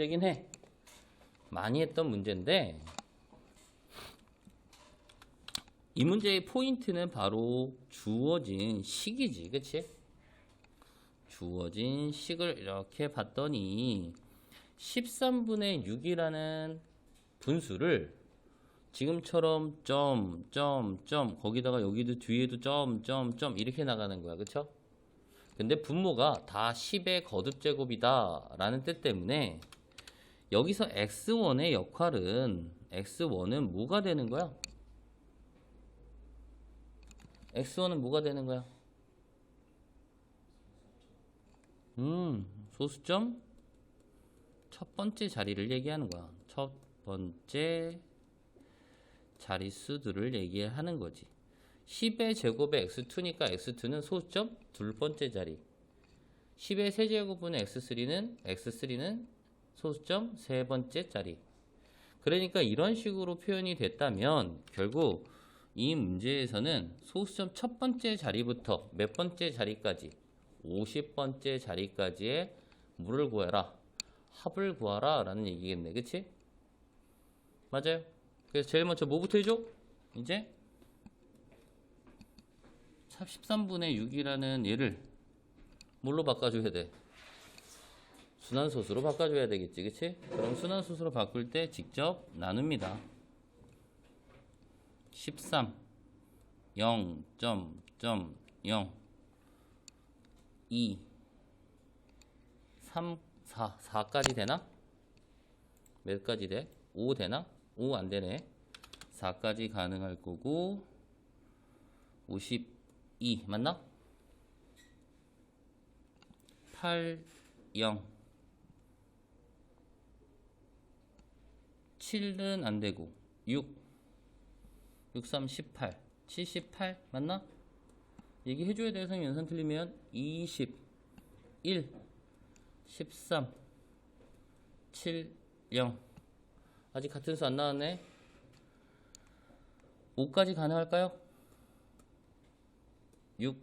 되긴 해. 많이 했던 문제인데 이 문제의 포인트는 바로 주어진 식이지, 그치? 주어진 식을 이렇게 봤더니 13분의 6이라는 분수를 지금처럼 점, 점, 점 거기다가 여기도 뒤에도 점, 점, 점 이렇게 나가는 거야, 그쵸? 근데 분모가 다 10의 거듭제곱이다 라는 뜻 때문에 여기서 x1의 역할은 x1은 뭐가 되는 거야? x1은 뭐가 되는 거야? 음, 소수점 첫 번째 자리를 얘기하는 거야. 첫 번째 자릿수들을 얘기하는 거지. 10의 제곱에 x2니까 x2는 소수점 둘 번째 자리. 10의 세제곱분의 x3는 x3는 소수점 세 번째 자리. 그러니까 이런 식으로 표현이 됐다면 결국 이 문제에서는 소수점 첫 번째 자리부터 몇 번째 자리까지 50번째 자리까지의 물을 구해라. 합을 구하라 라는 얘기겠네. 그치? 맞아요. 그래서 제일 먼저 뭐부터 해줘? 이제 13분의 6이라는 얘를 뭘로 바꿔줘야 돼? 순환소수로 바꿔줘야 되겠지, 그치? 그럼 순환소수로 바꿀 때 직접 나눕니다. 13, 0, 점, 점, 0, 2, 3, 4, 4까지 되나? 몇 가지 돼? 5 되나? 5 안 되네. 4까지 가능할 거고, 52, 맞나? 8, 0, 7은 안 되고, 6, 6, 3, 18, 78, 맞나? 얘기해 줘야 돼요, 선생님. 연산 틀리면 20, 1, 13, 7, 0. 아직 같은 수 안 나왔네. 5까지 가능할까요? 6,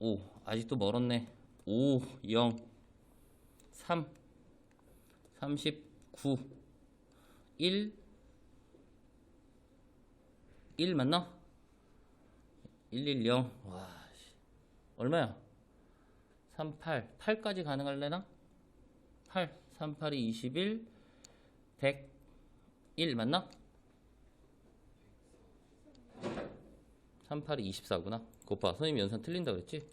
5. 아직도 멀었네. 5, 0, 3, 39, 1, 1 맞나? 110. 와, 씨. 얼마야? 38. 8까지 가능할래나? 8. 38이 21. 101 맞나? 38이 24구나. 그거 봐. 선생님 연산 틀린다 그랬지?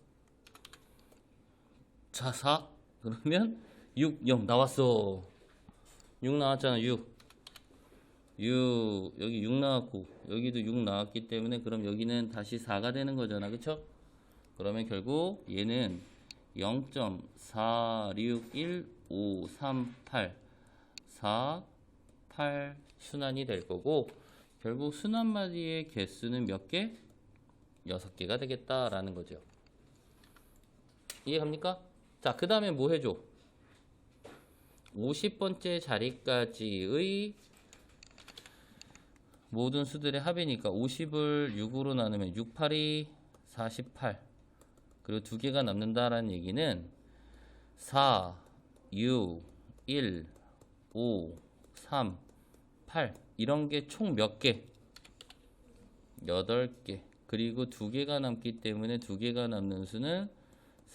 자, 4. 그러면 6, 0 나왔어. 6 나왔잖아, 6. 6 여기 6 나왔고 여기도 6 나왔기 때문에 그럼 여기는 다시 4가 되는 거잖아 그쵸? 그러면 결국 얘는 0.4615384 8 순환이 될 거고 결국 순환 마디의 개수는 몇 개? 6개가 되겠다라는 거죠 이해갑니까? 자 그 다음에 뭐 해줘? 50번째 자리까지의 모든 수들의 합이니까 50을 6으로 나누면 6, 8이 48 그리고 두 개가 남는다라는 얘기는 4, 6, 1, 5, 3, 8 이런 게 총 몇 개? 8개. 그리고 두 개가 남기 때문에 두 개가 남는 수는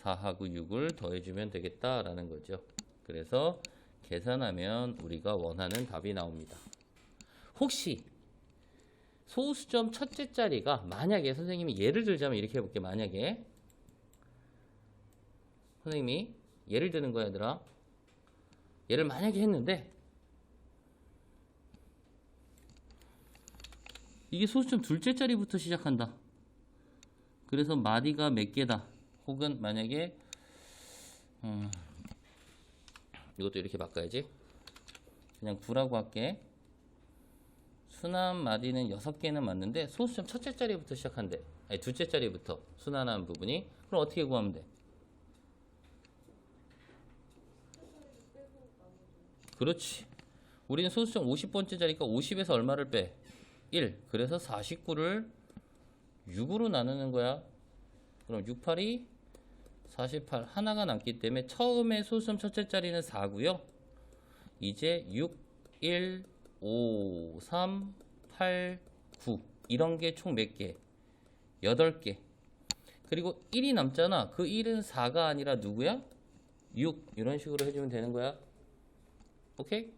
4하고 6을 더해주면 되겠다라는 거죠. 그래서 계산하면 우리가 원하는 답이 나옵니다. 혹시 소수점 첫째 자리가 만약에 선생님이 예를 들자면 이렇게 해볼게 만약에. 선생님이 예를 드는 거야 얘들아. 얘를 만약에 했는데 이게 소수점 둘째 자리부터 시작한다. 그래서 마디가 몇 개다? 혹은 만약에 음, 이것도 이렇게 바꿔야지. 그냥 9라고 할게 순환 마디는 6개는 맞는데 소수점 첫째 자리부터 시작한대. 아니 둘째 자리부터 순환한 부분이. 그럼 어떻게 구하면 돼? 그렇지. 우리는 소수점 50번째 자리니까 50에서 얼마를 빼? 1. 그래서 49를 6으로 나누는 거야. 그럼 6, 8이 48 하나가 남기 때문에 처음에 소수점 첫째 자리는 4고요. 이제 6, 1, 5, 3, 8, 9 이런 게 총 몇 개? 8개. 그리고 1이 남잖아. 그 1은 4가 아니라 누구야? 6 이런 식으로 해주면 되는 거야. 오케이?